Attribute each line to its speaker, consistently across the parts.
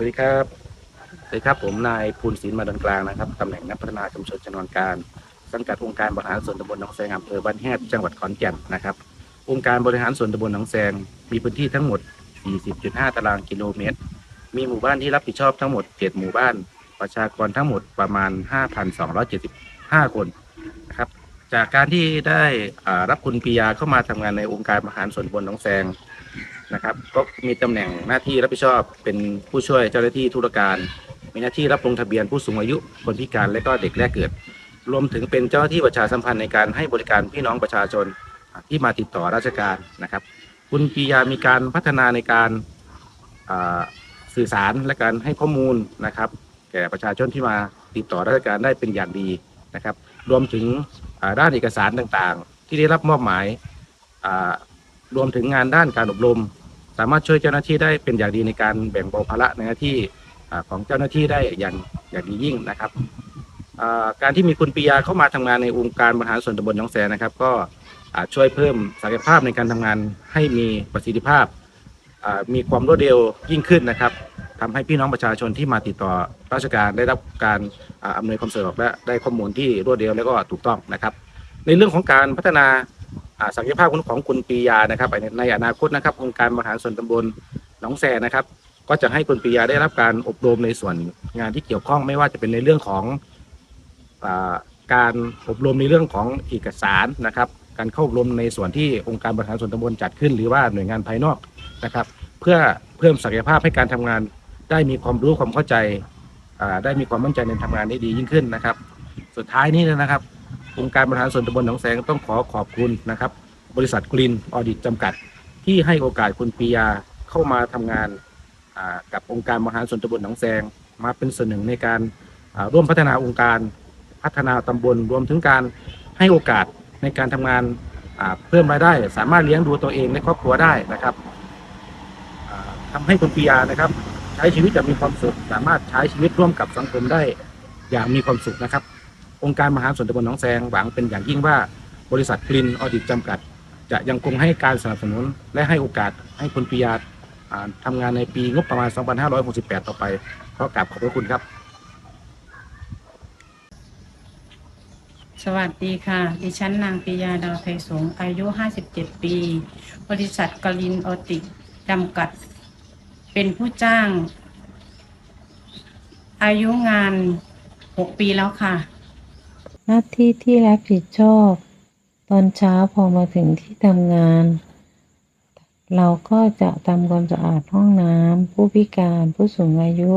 Speaker 1: สวัสดีครับ สวัสดีครับ ผมนายภูลศิลป์มาดันกลางนะครับตำแหน่งนักพัฒนาชุมชนชนวนการ สังกัดองค์การบริหารส่วนตำบลหนองแซงอำเภอบ้านแฮดจังหวัดขอนแก่นนะครับ องค์การบริหารส่วนตำบลหนองแซงมีพื้นที่ทั้งหมด 40.5 ตารางกิโลเมตร มีหมู่บ้านที่รับผิดชอบทั้งหมด7หมู่บ้าน ประชากรทั้งหมดประมาณ 5,275 คนนะครับ จากการที่ได้รับคุณปิยาเข้ามาทำงานในองค์การบริหารส่วนตำบลหนองแซง นะครับก็มีตำแหน่งหน้าที่รับผิดชอบเป็นผู้ช่วยเจ้าหน้าที่ธุรการ มีหน้าที่รับลงทะเบียนผู้สูงอายุคนพิการและก็เด็กแรกเกิด รวมถึงเป็นเจ้าหน้าที่ประชาสัมพันธ์ในการให้บริการพี่น้องประชาชนที่มาติดต่อราชการนะครับ คุณปียามีการพัฒนาในการสื่อสารและการให้ข้อมูลนะครับ แก่ประชาชนที่มาติดต่อราชการได้เป็นอย่างดีนะครับ รวมถึงด้านเอกสารต่างๆ ที่ได้รับมอบหมายรวมถึงงานด้านการอบรม สามารถช่วยเจ้าหน้าที่ได้เป็นอย่างดีในการแบ่งเบาภาระในหน้าที่ของเจ้าหน้าที่ได้อย่างอย่างดียิ่งนะครับการที่มีคุณปิยาเข้ามาทำงานในองค์การบริหารส่วนตำบลหนองแสนนะครับ ก็ช่วยเพิ่มศักยภาพในการทำงานให้มีประสิทธิภาพ มีความรวดเร็วยิ่งขึ้นนะครับทำให้พี่น้องประชาชนที่มาติดต่อราชการได้รับการอำนวยความสะดวกและได้ข้อมูลที่รวดเร็วและก็ถูกต้องนะครับ ในเรื่องของการพัฒนา ศักยภาพของคุณปียานะครับในอนาคตนะครับองค์การบริหารส่วนตำบลหนองแสนะครับ ก็จะให้คุณปียาได้รับการอบรมในส่วนงานที่เกี่ยวข้องไม่ว่าจะเป็นในเรื่องของอการอบรมในเรื่องของเอกสารนะครับ การเข้าอบรมในส่วนที่องค์การบริหารส่วนตำบลจัดขึ้น หรือว่าหน่วยงานภายนอกนะครับ เพื่อเพิ่มศักยภาพให้การทำงาน ได้มีความรู้ความเข้าใจได้มีความมั่นใจในทำงานได้ดียิ่งขึ้นนะครับ สุดท้ายนี้นะครับ องค์การบริหารส่วนตำบลหนองแสงต้องขอขอบคุณนะครับ บริษัทกรีนออดิตจำกัด ที่ให้โอกาสคุณปียาเข้ามาทำงานกับองค์การบริหารส่วนตำบลหนองแสงมาเป็นส่วนหนึ่งในการร่วมพัฒนาองค์การพัฒนาตำบลรวมถึงการให้โอกาสในการทำงานเพิ่มรายได้ สามารถเลี้ยงดูตัวเองและครอบครัวได้นะครับอ่าทำให้คุณปียานะครับ ใช้ชีวิตอย่างมีความสุข สามารถใช้ชีวิตร่วมกับสังคมได้อย่างมีความสุขนะครับ องค์การมหาส่วนตำบลหนองแซงหวังเป็นอย่างยิ่งว่าบริษัทกลินออดิตจำกัด จะยังคงให้การสนับสนุนและให้โอกาสให้คุณปิยาทำงานในปีงบประมาณ 2568 ต่อไปขอกราบขอบพระคุณครับ
Speaker 2: สวัสดีค่ะ ดิฉันนางปิยาดาวไทยสงอายุ 57 ปี บริษัทกลินออติกจำกัด เป็นผู้จ้าง อายุงาน 6 ปีแล้วค่ะ
Speaker 3: หน้าที่ที่รับผิดชอบ ตอนเช้าพอมาถึงที่ทำงาน เราก็จะทำความสะอาดห้องน้ำผู้พิการผู้สูงอายุ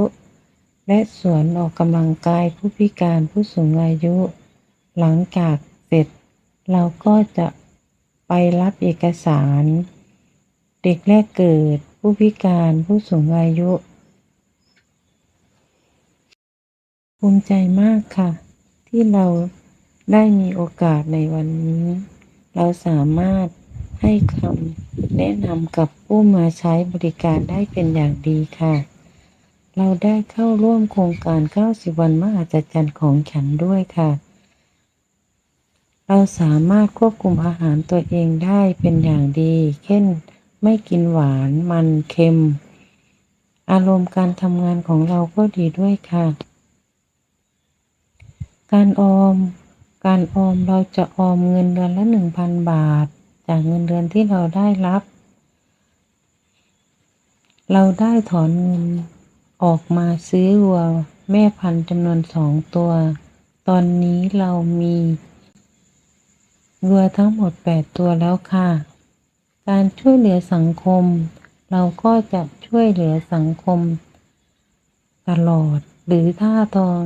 Speaker 3: และสวนออกกำลังกายผู้พิการผู้สูงอายุ หลังจากเสร็จ เราก็จะไปรับเอกสาร เด็กแรกเกิดผู้พิการผู้สูงอายุ ภูมิใจมากค่ะ ที่เรา ได้มีโอกาสในวันนี้ เราสามารถให้คำแนะนำกับผู้มาใช้บริการได้เป็นอย่างดีค่ะ เราได้เข้าร่วมโครงการ 90 วันมหัศจรรย์ของฉันด้วยค่ะ เราสามารถควบคุมอาหารตัวเองได้เป็นอย่างดี เช่น ไม่กินหวาน มันเค็ม อารมณ์การทำงานของเราก็ดีด้วยค่ะ การออม การออมเราจะออมเงินเดือนละหนึ่งพันบาท จากเงินเดือนที่เราได้รับ เราได้ถอนเงินออกมาซื้อวัวแม่พันธุ์จำนวนสองตัว ตอนนี้เรามีวัวทั้งหมดแปดตัวแล้วค่ะ การช่วยเหลือสังคม เราก็จะช่วยเหลือสังคม ตลอดหรือท่าทอง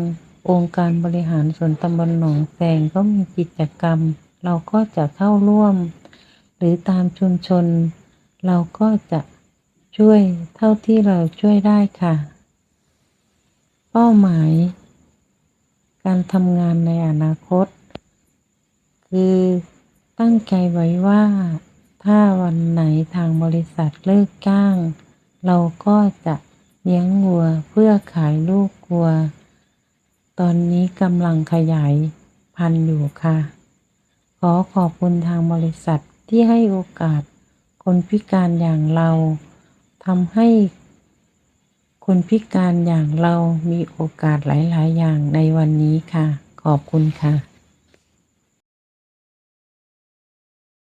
Speaker 3: องค์การบริหารส่วนตำบลหนองแสงก็มีกิจกรรม เราก็จะเข้าร่วม หรือตามชุมชน เราก็จะช่วยเท่าที่เราช่วยได้ค่ะ เป้าหมาย การทำงานในอนาคต คือตั้งใจไว้ว่า ถ้าวันไหนทางบริษัทเลิกจ้าง เราก็จะเลี้ยงวัวเพื่อขายลูกวัว ตอนนี้กำลังขยายพันธุ์อยู่ค่ะ ขอขอบคุณทางบริษัทที่ให้โอกาสคนพิการอย่างเราทำให้คนพิการอย่างเรามีโอกาสหลาย ๆ อย่างในวันนี้ค่ะ ขอบคุณค่ะ